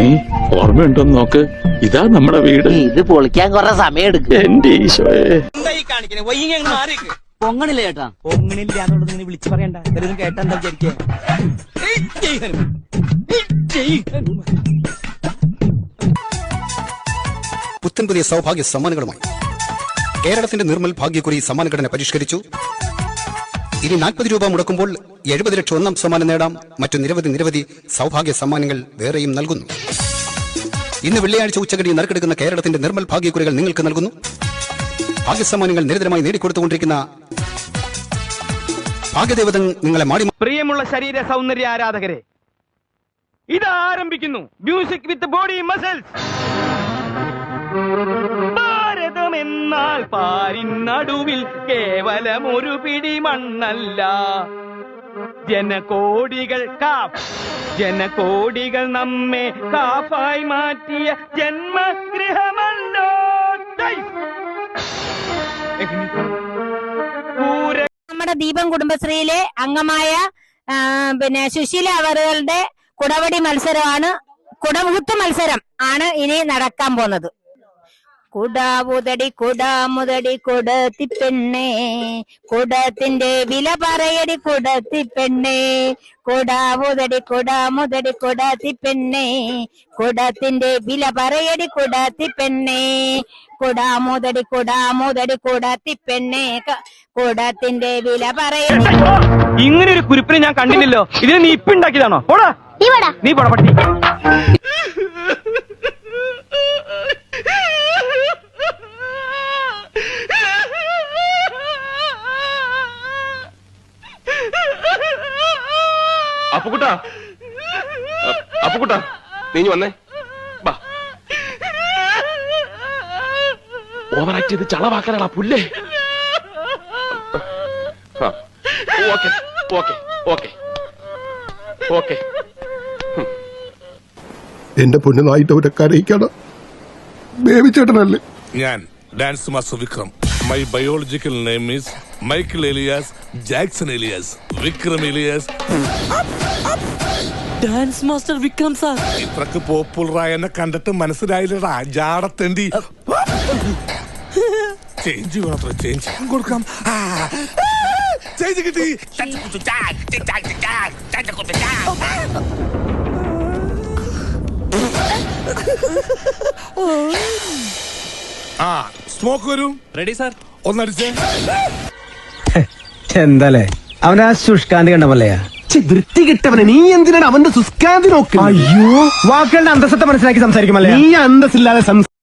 ഉണ്ണി ഓർമ്മയുണ്ടോന്ന് നോക്ക്. ഇതാ നമ്മുടെ വീട്. ഇത് പൊളിക്കാൻ കൊറേ സമയം എടുക്കും. എന്റെ ഈശോയെ. പൊങ്ങണില്ല ചേട്ടാ? പൊങ്ങണില്ല എന്നുള്ളത് ഇങ്ങനെ വിളിച്ചു പറയണ്ട. ഇവരൊന്നും കേട്ടാ എന്താ ഹനുമാൻ. പുത്തൻ പുതിയ സൗഭാഗ്യ സമ്മാനങ്ങളുമായി. കേരളത്തിന്റെ നിർമ്മൽ ഭാഗ്യക്കുറി സമ്മാനഘടന പരിഷ്കരിച്ചു. ഇനി നാൽപ്പത് രൂപ മുടക്കുമ്പോൾ എഴുപത് ലക്ഷം ഒന്നാം സമ്മാനം നേടാം. മറ്റു നിരവധി നിരവധി സൗഭാഗ്യ സമ്മാനങ്ങൾ വേറെയും നൽകുന്നു. ഇന്ന് വെള്ളിയാഴ്ച ഉച്ചകടി നറുക്കെടുക്കുന്ന കേരളത്തിന്റെ നിർമ്മൽ ഭാഗ്യക്കുറികൾ നിങ്ങൾക്ക് നൽകുന്നു. ഭാഗ്യസമ്മാനങ്ങൾ നിരന്തരമായി നേടിക്കൊടുത്തുകൊണ്ടിരിക്കുന്ന ഭാഗ്യദേവത നിങ്ങളെ മാടി പ്രിയമുള്ള ശരീര സൗന്ദര്യ ആരാധകരെ ഇത് ആരംഭിക്കുന്നു മ്യൂസിക് വിത്ത് ബോഡി മസിൽസ് എന്നാൽ പാരിനടുവിൽ കേവലം ഒരു പിടി മണ്ണല്ല. ജനകോടികൾ കാഫ് ജനകോടികൾ നമ്മെ കാഫായി മാറ്റിയ ജന്മഗൃഹമല്ലോ. നമ്മുടെ ദീപം കുടുംബശ്രീയിലെ അംഗമായ പിന്നെ സുശീല അവറുകളുടെ കുടവടി മത്സരമാണ് കുടമുകുത്ത് മത്സരം ആണ് ഇനി നടക്കാൻ പോകുന്നത്. കുടാവുതടി കുടാമുതടി കൊടത്തി പെണ്ണേ. കുടത്തിന്റെ വില പറയടി കൊടത്തി പെണ്ണേ. കുടാവുതടി കുടാമുതടി കൊടത്തി പെണ്ണേ. കുടത്തിന്റെ വില പറയടി കൊടത്തി പെണ്ണേ. കുടാമുതടി കുടാമുതടി കൊടത്തി പെണ്ണേ. കുടത്തിന്റെ വില പറയടി ഇങ്ങനെ ഒരു കുരിപ്പിനെ ഞാൻ കണ്ടില്ലല്ലോ. ഇതിനെ നീ ഇപ്പിണ്ടാക്കിയതാണോ? നീ പോടാ. നീ പോടാ അപ്പുക്കുട്ടാ. അപ്പുക്കുട്ടാ നീ വന്നേ. ബാ ഓവറാക്ട് ചെയ്ത് ചളവാക്കാനാടാ പുല്ലേ. Okay okay okay okay. എന്റെ പൊന്നായിട്ട് അവരെ കരയിക്കണം. ബേബിച്ചേട്ടനല്ലേ ഞാൻ dance master Vikram. My biological name is Michael alias Jackson alias Vikram alias dance master Vikram sir ഇത്രക്ക് പോപ്പുലറായ എന്നെ കണ്ടിട്ട് മനസ്സിലായില്ലടാ. ജാടത്തെണ്ടി ചേഞ്ച് മാത്രം ചേഞ്ച് കൊടുക്കാം. ചേഞ്ച് കിട്ടി. ആ സ്മോക്ക് വരും. റെഡി സാർ ഒന്നടിച്ചേ. എന്താലേ? അവൻ ആ ശുഷ്കാന്തി കണ്ട പോലെയാ. വൃത്തി കിട്ടവനെ നീ എന്തിനാണ് അവന്റെ സുസ്കാന്തി നോക്കി അയ്യോ. വാക്കുകളുടെ അന്തസ്സത്തെ മനസ്സിലാക്കി സംസാരിക്കുമല്ലേ നീ അന്തസ്സില്ലാതെ സംസാരിക്കും